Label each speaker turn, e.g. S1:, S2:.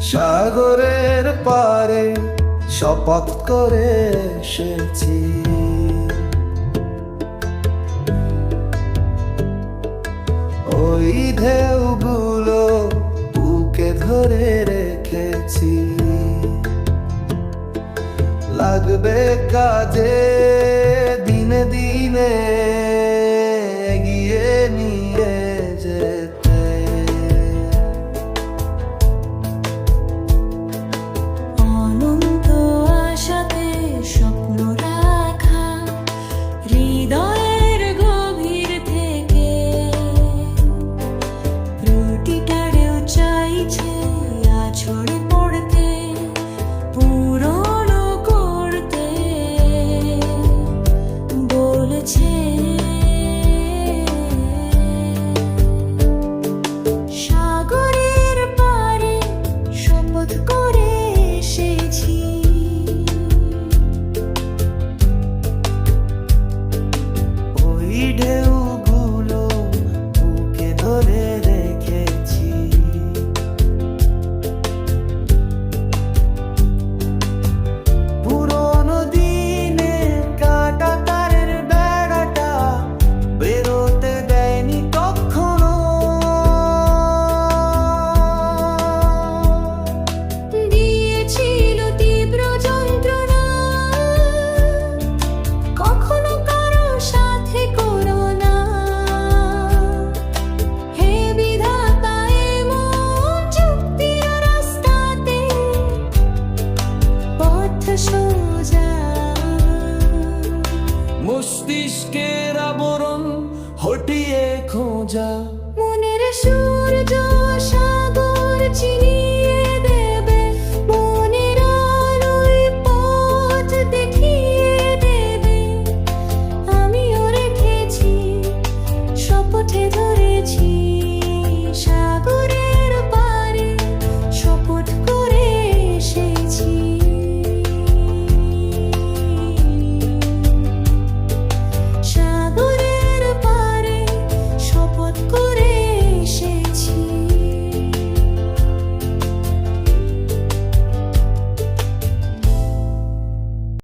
S1: সাগরের পারে শপথ করে এসেছি। ওই ঢেউগুলো বুকে ধরে রেখেছি। লাগবে কাজে দিনে দিনে মস্তিষ্কের আবরণ হটিয়ে খোঁজা।
S2: মনের সুর